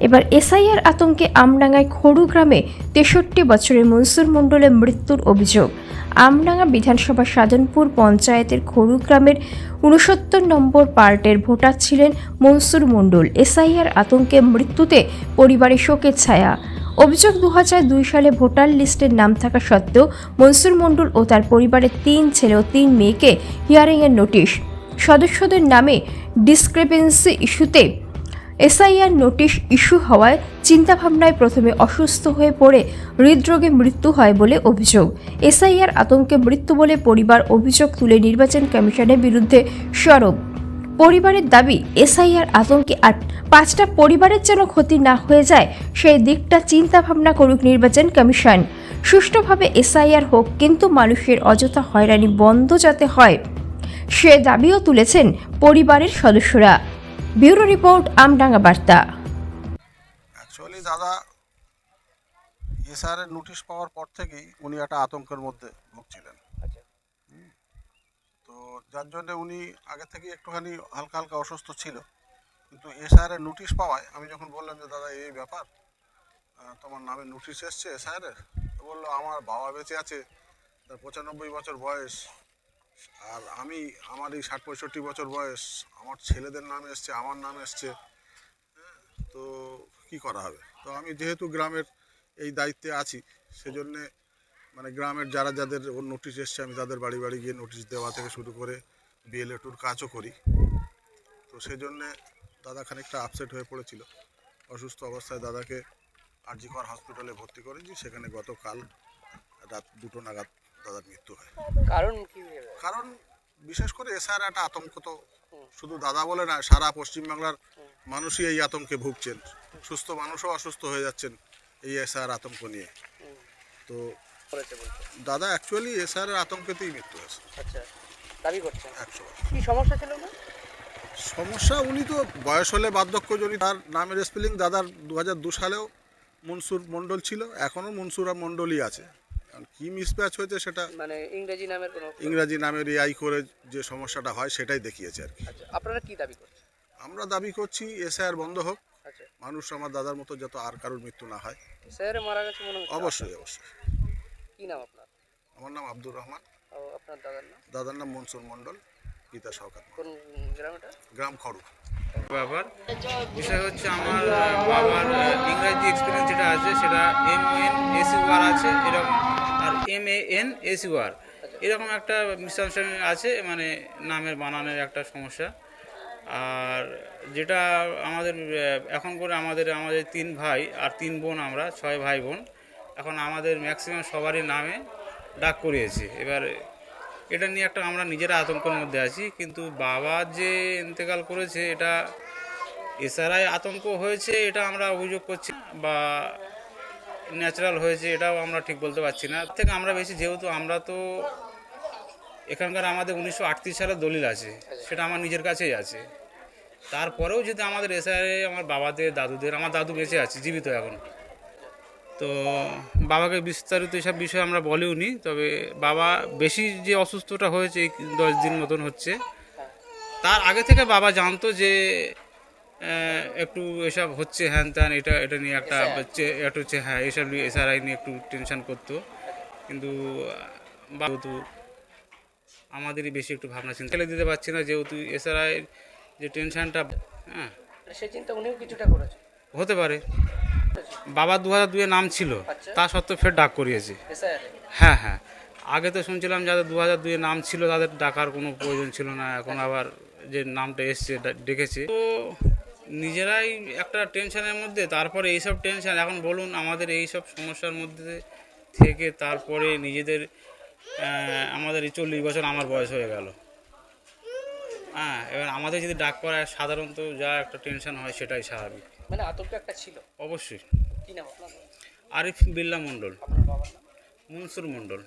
এবার এসআইআর আতঙ্কে আমডাঙ্গায় খড়ু গ্রামে তেষট্টি বছরের মনসুর মণ্ডলের মৃত্যুর অভিযোগ। আমডাঙ্গা বিধানসভা সাধনপুর পঞ্চায়েতের খড়ু গ্রামের উনসত্তর নম্বর পার্টের ভোটার ছিলেন মনসুর মণ্ডল। এসআইআর আতঙ্কে মৃত্যুতে পরিবারে শোকের ছায়া। অভিযোগ দু দুই সালে ভোটার লিস্টের নাম থাকা সত্ত্বেও মনসুর মণ্ডল ও তার পরিবারের তিন ছেলে ও তিন মেয়েকে হিয়ারিংয়ের নোটিশ। সদস্যদের নামে ডিসক্রিপেন্সি ইস্যুতে এসআইআর নোটিশ ইস্যু হওয়ায় চিন্তাভাবনায় প্রথমে অসুস্থ হয়ে পড়ে হৃদরোগে মৃত্যু হয় বলে অভিযোগ। এসআইআর আতঙ্কে মৃত্যু বলে পরিবার অভিযোগ তুলে নির্বাচন কমিশনের বিরুদ্ধে সরব। পরিবারের দাবি, এসআইআর আতঙ্কে আর পাঁচটা পরিবারের যেন ক্ষতি না হয়ে যায়, সেই দিকটা চিন্তা ভাবনা করুক নির্বাচন কমিশন। সুষ্ঠুভাবে এসআইআর হোক, কিন্তু মানুষের অযথা হয়রানি বন্ধ যাতে হয়, সে দাবিও তুলেছেন পরিবারের সদস্যরা। ব্যুরো রিপোর্ট আমডাঙ্গা বার্তা। অ্যাকচুয়ালি দাদা এসআরের নোটিশ পাওয়ার পর থেকেই উনি একটা আতঙ্কের মধ্যে ভুগছিলেন। হুম। তো যার জন্য উনি আগে থেকে একটুখানি হালকা হালকা অসুস্থ ছিল। কিন্তু এসআরের নোটিশ পাওয়ায় আমি যখন বললাম যে দাদা এই ব্যাপার তোমার নামে নোটিশ এসছে এসআরের? তো বলল আমার বাবা বেঁচে আছে তার পঁচানব্বই বছর বয়স আর আমি, আমার এই ষাট পঁয়ষট্টি বছর বয়স, আমার ছেলেদের নাম এসছে, আমার নাম এসছে তো কি করা হবে? তো আমি যেহেতু গ্রামের এই দায়িত্বে আছি, সেজন্যে মানে গ্রামের যারা, যাদের নোটিশ এসছে, আমি তাদের বাড়ি বাড়ি গিয়ে নোটিশ দেওয়া থেকে শুরু করে বিএলএ টুর কাজও করি। তো সেজন্যে দাদা খানিকটা আপসেট হয়ে পড়েছিল। অসুস্থ অবস্থায় দাদাকে আরজিকর হসপিটালে ভর্তি করেছি, সেখানে গতকাল রাত দুটো নাগাদ দাদার মৃত্যু হয়। কারণ কি কারণ বিশেষ করে এসআর একটা আতঙ্ক তো শুধু দাদা বলে না সারা পশ্চিমবাংলার মানুষই এই আতঙ্কে ভুগছেন। সুস্থ মানুষও অসুস্থ হয়ে যাচ্ছেন এই এসআর আতঙ্ক নিয়ে। তো দাদা অ্যাকচুয়ালি এসআর আতঙ্কেতেই মৃত্যু হয়েছে। আচ্ছা দাবি করছেন কি সমস্যা ছিল না সমস্যা উনি তো বয়স হলে বার্ধক্য যদি তার নামের স্পেলিং দাদার দু হাজার দু সালেও মনসুর মণ্ডল ছিল এখনও মনসুর মণ্ডলই আছে। কারণ কী মিসম্যাচ হয়েছে সেটা মানে ইংরেজি নামের কোনো ইংরাজি নামের এআই করে যে সমস্যাটা হয় সেটাই দেখিয়েছে আর কি। আচ্ছা আপনারা কি দাবি করছেন? আমরা দাবি করছি এসআর বন্ধ হোক আচ্ছা। মানুষ আমার দাদার মতো যত আর কারোর মৃত্যু না হয়। স্যার মারা গেছে মনে হচ্ছে অবশ্যই অবশ্যই। কি নাম আপনার? আমার নাম আব্দুর রহমান। ও আপনার দাদার নাম? দাদার নাম মনসুর মণ্ডল পিতা শওকাত কোন গ্রাম এটা? গ্রাম খড়ু। ব্যাপার বিষয় হচ্ছে আমার বাবার ইংরাজি এক্সপিরিয়েন্স যেটা আছে সেটা এম এন এসি ওয়ার আছে এরকম। আর M A N AC war এরকম একটা মিসআন্ডারস্ট্যান্ডিং আছে মানে নামের বানানের একটা সমস্যা। আর যেটা আমাদের এখন করে আমাদের আমাদের তিন ভাই আর তিন বোন আমরা, ছয় ভাই বোন, এখন আমাদের ম্যাক্সিমাম সবারই নামে ডাক করিয়েছি। এবার এটা নিয়ে একটা আমরা নিজেরা আতঙ্কের মধ্যে আছি, কিন্তু বাবা যে ইন্তেকাল করেছে, এটা এছাড়াই আতঙ্ক হয়েছে, এটা আমরা অভিযোগ করছি। বা ন্যাচারাল হয়েছে, এটাও আমরা ঠিক বলতে পারছি না। থেকে আমরা বেশি, যেহেতু আমরা তো এখানকার আমাদের উনিশশো আটত্রিশ সালের দলিল আছে, সেটা আমার নিজের কাছেই আছে। তারপরেও যদি আমাদের এসআরে আমার বাবাদের, দাদুদের, আমার দাদু বেঁচে আছে, জীবিত এখন। তো বাবাকে বিস্তারিত এসব বিষয়ে আমরা বলেও নি তবে বাবা বেশি যে অসুস্থটা হয়েছে এই দশ দিন মতন হচ্ছে, তার আগে থেকে বাবা জানতো যে একটু এসব হচ্ছে হ্যান ত্যান এটা এটা নিয়ে একটা একটু হচ্ছে হ্যাঁ এসব নিয়ে এসআরআই নিয়ে একটু টেনশন করতো। কিন্তু বাবু তো আমাদেরই বেশি একটু ভাবনা চিন্তা। ফেলে দিতে পারছি না যেহেতু এসআরআই যে টেনশনটা হ্যাঁ। সেই চিন্তা উনিও কিছুটা করেছে। হতে পারে। বাবা দু হাজার দুয়ে নাম ছিল আচ্ছা। তা সত্ত্বেও ফের ডাক করিয়েছে। হ্যাঁ হ্যাঁ। আগে তো শুনছিলাম যাদের দু হাজার দুয়ে নাম ছিল তাদের ডাকার কোনো প্রয়োজন ছিল না এখন আবার যে নামটা এসছে ডেকেছে। তো নিজেরাই একটা টেনশনের মধ্যে তারপরে এইসব টেনশন এখন বলুন আমাদের এই সব সমস্যার মধ্যে থেকে তারপরে নিজেদের আমাদের এই চল্লিশ বছর আমার বয়স হয়ে গেল। হ্যাঁ এবার আমাদের যদি ডাক করায় সাধারণত যা একটা টেনশন হয় সেটাই স্বাভাবিক। মানে আতঙ্ক একটা ছিল? অবশ্যই। কি নাম আপনার? আরিফ বিল্লা মণ্ডল। আপনার বাবার নাম? মনসুর মণ্ডল।